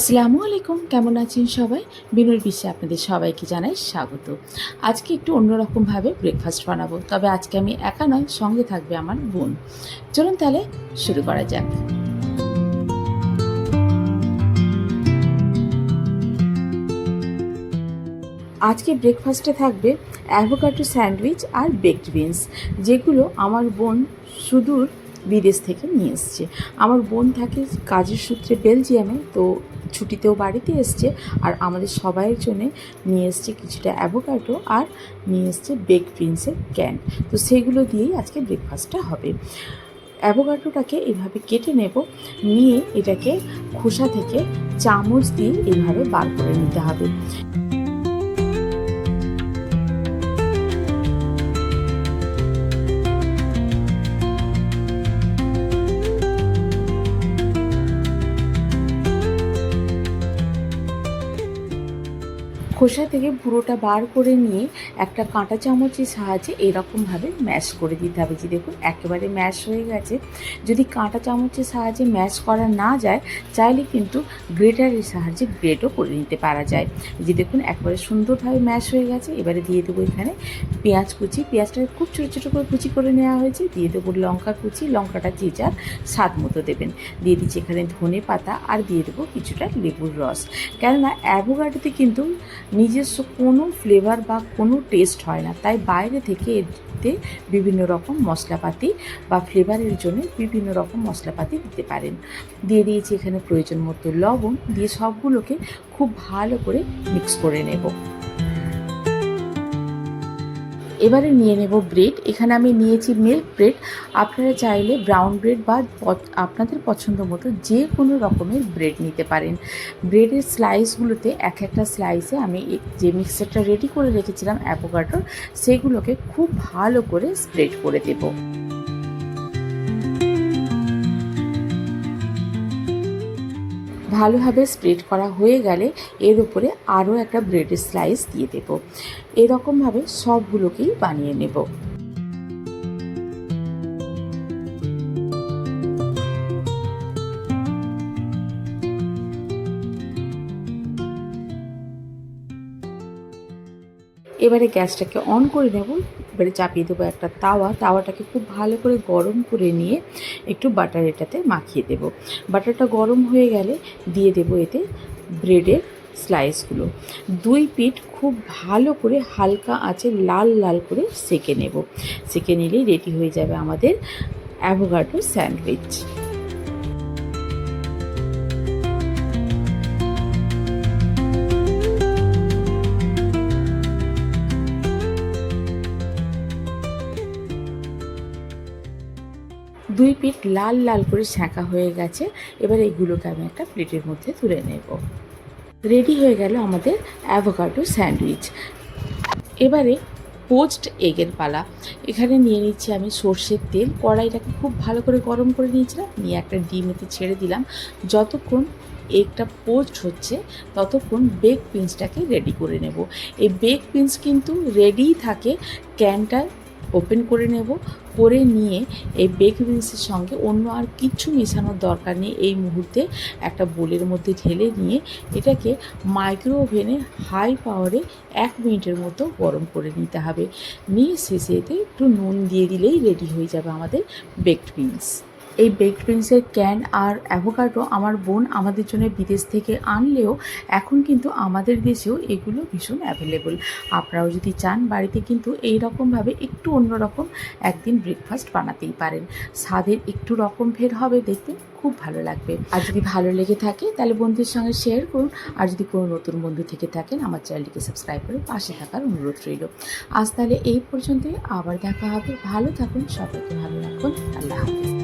আসসালামু আলাইকুম। কেমন আছেন সবাই? বিনুর বিশ্বে আপনাদের সবাইকে জানাই স্বাগত। আজকে একটু অন্যরকমভাবে ব্রেকফাস্ট বানাবো, তবে আজকে আমি একা নয়, সঙ্গে থাকবে আমার বোন। চলুন তাহলে শুরু করা যাক। আজকে ব্রেকফাস্টে থাকবে অ্যাভোকাডো স্যান্ডউইচ আর বেকড বিনস যেগুলো আমার বোন সুদূর বিদেশ থেকে নিয়ে এসছে। আমার বোন থাকে কাজের সূত্রে বেলজিয়ামে, তো ছুটিতেও বাড়িতে এসছে আর আমাদের সবাইয়ের জন্য নিয়ে এসছে কিছুটা অ্যাভোকাডো আর নিয়ে এসছে বেক প্রিন্সের ক্যান তো সেগুলো দিয়েই আজকে ব্রেকফাস্টটা হবে। অ্যাভোকাডোটাকে এভাবে কেটে নেব, নিয়ে এটাকে খোসা থেকে চামচ দিয়ে এভাবে বার করে নিতে হবে। খোসা থেকে পুরোটা বার করে নিয়ে একটা কাঁটা চামচের সাহায্যে এরকমভাবে ম্যাশ করে দিতে হবে। যে দেখুন, একেবারে ম্যাশ হয়ে গেছে। যদি কাঁটা চামচের সাহায্যে ম্যাশ করা না যায়, চাইলে কিন্তু গ্রেটারের সাহায্যে গ্রেটও করে নিতে পারা যায়। যে দেখুন, একবারে সুন্দরভাবে ম্যাশ হয়ে গেছে। এবারে দিয়ে দেবো এখানে পেঁয়াজ কুচি। পেঁয়াজটা খুব ছোটো ছোটো করে কুচি করে নেওয়া হয়েছে। দিয়ে দেবো লঙ্কা কুচি। লঙ্কাটা যে যার স্বাদ মতো দেবেন। দিয়ে দিচ্ছি এখানে ধনে পাতা আর দিয়ে দেবো কিছুটা লেবুর রস। কেননা, অ্যাভোকাডোতে কিন্তু নিজস্ব কোনো ফ্লেভার বা কোনো টেস্ট হয় না। তাই বাইরে থেকে এতে বিভিন্ন রকম মশলাপাতি বা ফ্লেভারের জন্য বিভিন্ন রকম মশলাপাতি দিতে পারেন। দিয়ে দিয়েছি এখানে প্রয়োজন মতো লবণ। দিয়ে সবগুলোকে খুব ভালো করে মিক্স করে নেব। এবারে নিয়ে নেব ব্রেড। এখানে আমি নিয়েছি মিল্ক ব্রেড। আপনারা চাইলে ব্রাউন ব্রেড বা আপনাদের পছন্দ মতো যে কোনো রকমের ব্রেড নিতে পারেন। ব্রেডের স্লাইসগুলোতে এক একটা স্লাইসে আমি যে মিক্সারটা রেডি করে রেখেছিলাম, অ্যাভোকাডোর, সেগুলোকে খুব ভালো করে স্প্রেড করে দেবো। ভালোভাবে স্প্রেড করা হয়ে গেলে এর উপরে আরও একটা ব্রেডের স্লাইস দিয়ে দেবো। এরকমভাবে সবগুলোকেই বানিয়ে নেব। এবারে গ্যাসটাকে অন করে নেব। এবারে চাপিয়ে দেবো একটা তাওয়া। তাওয়াটাকে খুব ভালো করে গরম করে নিয়ে একটু বাটার এটাতে মাখিয়ে দেব। বাটারটা গরম হয়ে গেলে দিয়ে দেব এতে ব্রেডের স্লাইসগুলো। দুই পিঠ খুব ভালো করে হালকা আঁচে লাল লাল করে সেকে নেব। সেকে নিলেই রেডি হয়ে যাবে আমাদের অ্যাভোকাডো স্যান্ডউইচ। দুই পিঠ লাল লাল করে সেঁকা হয়ে গেছে। এবার এইগুলোকে আমি একটা প্লেটের মধ্যে তুলে নেব। রেডি হয়ে গেল আমাদের অ্যাভোকাডো স্যান্ডউইচ। এবারে পোস্ট এগের পালা। এখানে নিয়ে নিচ্ছি আমি সর্ষের তেল। কড়াইটাকে খুব ভালো করে গরম করে নিয়েছিলাম। নিয়ে একটা ডিম এতে ছেড়ে দিলাম। যতক্ষণ এগটা পোস্ট হচ্ছে, ততক্ষণ বেক পিন্সটাকে রেডি করে নেব। এই বেক পিন্স কিন্তু রেডিই থাকে ক্যানটা ওপেন করে নেব, করে নিয়ে এই বেক বিনসের সঙ্গে অন্য আর কিছু মেশানোর দরকার নেই। এই মুহূর্তে একটা বোলের মধ্যে ঢেলে নিয়ে এটাকে মাইক্রো ওভেনে হাই পাওয়ারে এক মিনিটের মতো গরম করে নিতে হবে। নিয়ে শেষে এতে একটু নুন দিয়ে দিলেই রেডি হয়ে যাবে আমাদের বেকড বিনস এই বেকড বিনসের ক্যান আর অ্যাভোকাডো আমার বোন আমাদের জন্য বিদেশ থেকে আনলেও এখন কিন্তু আমাদের দেশেও এগুলো ভীষণ অ্যাভেলেবল আপনারাও যদি চান বাড়িতে কিন্তু এই রকমভাবে একটু অন্যরকম একদিন ব্রেকফাস্ট বানাতেই পারেন। স্বাদের একটু রকম ফের হবে দেখতে খুব ভালো লাগবে। আর যদি ভালো লেগে থাকে তাহলে বন্ধুদের সঙ্গে শেয়ার করুন। আর যদি কোনো নতুন বন্ধু থেকে থাকেন আমার চ্যানেলটিকে সাবস্ক্রাইব করে পাশে থাকার অনুরোধ রইল। আজ তাহলে এই পর্যন্তই। আবার দেখা হবে। ভালো থাকুন, সবাইকে ভালো রাখুন। আল্লাহ হাফিজ।